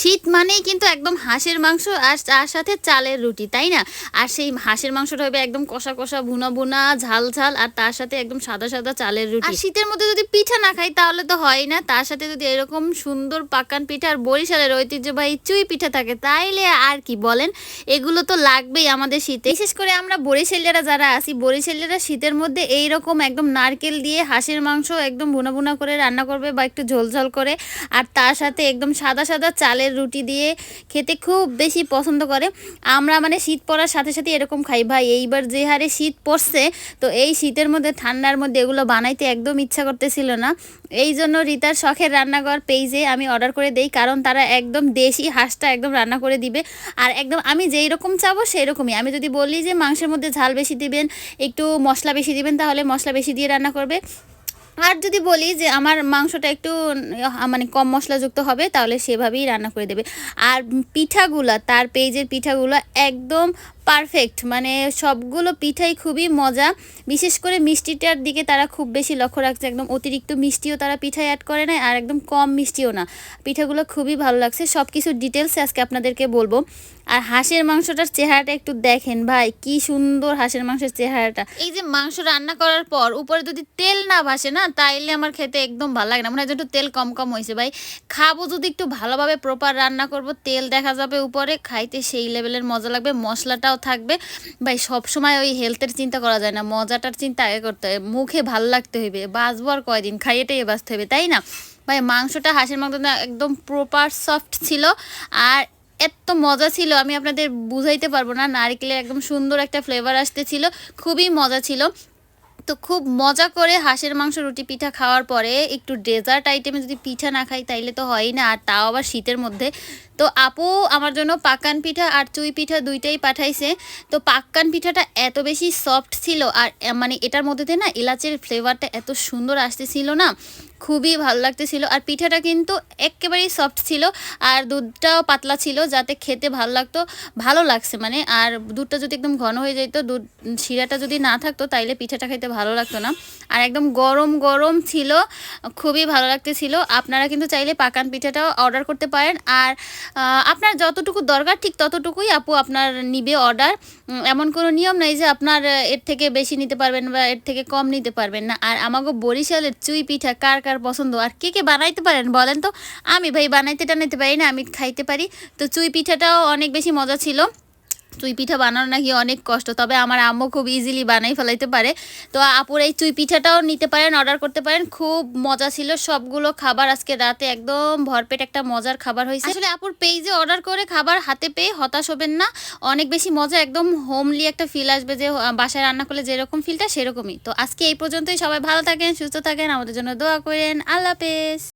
শীত মানেই কিন্তু একদম হাঁসের মাংস আর তার সাথে চালের রুটি, তাই না? আর সেই হাঁসের মাংসটা হবে একদম কষা কষা, ভুনা ভুনা, ঝাল ঝাল আর তার সাথে একদম সাদা সাদা চালের রুটি। আর শীতের মধ্যে যদি পিঠা না খাই তাহলে তো হয় না। তার সাথে যদি এরকম সুন্দর পাকান পিঠা আর বরিশালের ঐতিহ্যবাহী চুই পিঠা থাকে তাইলে আর কি বলেন? এগুলো তো লাগবেই আমাদের শীতে। বিশেষ করে আমরা বরিশালিয়ারা যারা আছি বরিশালিয়ারা শীতের মধ্যে এই রকম একদম নারকেল দিয়ে হাঁসের মাংস একদম ভুনা ভুনা করে রান্না করবে বা একটু ঝোল ঝোল করে, আর তার সাথে একদম সাদা সাদা চালের রুটি দিয়ে খেতে খুব বেশি পছন্দ করে। আমরা মানে শীত পড়ার সাথে সাথে এরকম খাই। ভাই, এইবার যে হারে শীত পড়ছে, তো এই শীতের মধ্যে, ঠান্ডার মধ্যে এগুলো বানাইতে একদম ইচ্ছা করতেছিল না। এই জন্য রিতার শখের রান্নাঘর পেজে আমি অর্ডার করে দেই, কারণ তারা একদম দেশি হাঁসটা একদম রান্না করে দিবে। আর একদম আমি যেই রকম চাবো, সেই রকমই। আমি যদি বলি যে মাংসের মধ্যে ঝাল বেশি দিবেন, একটু মশলা বেশি দিবেন, তাহলে মশলা বেশি দিয়ে রান্না করবে। আর যদি বলি যে আমার মাংসটা একটু মানে কম মশলাযুক্ত হবে, তাহলে সেভাবেই রান্না করে দেবে। আর পিঠাগুলা, তার পেজের পিঠাগুলো একদম পারফেক্ট মানে সবগুলো পিঠাই খুবই মজা। বিশেষ করে মিষ্টিটার দিকে তারা খুব বেশি লক্ষ্য রাখছে। একদম অতিরিক্ত মিষ্টিও তারা পিঠায় অ্যাড করে না আর একদম কম মিষ্টিও না। পিঠাগুলো খুবই ভালো লাগছে। সব কিছুর ডিটেলসে আজকে আপনাদেরকে বলব। আর হাঁসের মাংসটার চেহারাটা একটু দেখেন ভাই, কি সুন্দর হাঁসের মাংসের চেহারাটা। এই যে মাংস রান্না করার পর উপরে যদি তেল না ভাসে না, তাইলে আমার খেতে একদম ভালো লাগে না। মনে হয় একটু তেল কম কম হয়েছে ভাই। খাব যদি একটু ভালোভাবে প্রপার রান্না করব, তেল দেখা যাবে উপরে, খাইতে সেই লেভেলের মজা লাগবে। মশলাটাও থাকবে। ভাই সব সময় ওই হেলথের চিন্তা করা যায় না। মজাটার চিন্তা আগে করতে হবে। মুখে ভালো লাগতে হইবে। বাঁচবো আর কয়দিন? খাইয়েটাই বাঁচতে হবে তাই না? ভাই, মাংসটা হাঁসের মাংস একদম প্রপার সফট ছিল। আর এত মজা ছিল, আমি আপনাদের বুঝাইতে পারব না। নারিকেলের একদম সুন্দর একটা ফ্লেভার আসতেছিল। খুবই মজা ছিল। তো খুব মজা করে হাঁসের মাংস, রুটি, পিঠা খাওয়ার পরে একটু ডেজার্ট আইটেমে যদি পিঠা না খাই, তাইলে তো হয়ই না। আর তাও আবার শীতের মধ্যে। তো আপু আমার জন্য পাকান পিঠা আর চুই পিঠা দুইটাই পাঠাইছে। তো পাক্কান পিঠাটা এত বেশি সফট ছিল আর মানে এটার মধ্যে না এলাচের ফ্লেভারটা এত সুন্দর আসতেছিল না, খুবই ভালো লাগতেছিল। আর পিঠাটা কিন্তু একেবারেই সফট ছিল আর দুধটাও পাতলা ছিল যাতে খেতে ভালো লাগতো, ভালো লাগছে মানে। আর দুধটা যদি একদম ঘন হয়ে যেত, দুধ, শিরাটা যদি না থাকতো তাইলে পিঠাটা খেতে ভালো লাগতো না। আর একদম গরম গরম ছিল, খুবই ভালো লাগতেছিল। আপনারা কিন্তু চাইলে পাকান পিঠাটাও অর্ডার করতে পারেন। আর আপনার যতটুকু দরকার, ঠিক ততটুকুই আপু আপনার নিবে অর্ডার এমন কোনো নিয়ম নাই যে আপনার এর থেকে বেশি নিতে পারবেন বা এর থেকে কম নিতে পারবেন না। আর আমাকে বরিশালের চুই পিঠা কার কার পছন্দ? আর কে কে বানাইতে পারেন বলেন তো? আমি ভাই বানাইতে টানাইতে পারি না, আমি খাইতে পারি। তো চুই পিঠাটাও অনেক বেশি মজা ছিল। চুই পিঠা বানানো নাকি অনেক কষ্ট, তবে আমার আম্মু খুব ইজিলি বানাই ফেলাইতে পারে। তো আপুর এই চুই পিঠাটাও নিতে পারেন অর্ডার করতে পারেন, খুব মজা ছিল, সবগুলো খাবার আজকে রাতে একদম ভরপেট একটা মজার খাবার হয়েছে। আসলে আপুর পেজে অর্ডার করে খাবার হাতে পেয়ে হতাশ হবেন না, অনেক বেশি মজা, একদম হোমলি একটা ফিল আসবে যে বাসায় রান্না করলে যেরকম ফিলটা সেরকমই। তো আজকে এই পর্যন্তই, সবাই ভালো থাকেন, সুস্থ থাকেন, আমাদের জন্য দোয়া করেন, আল্লাহ হাফেজ।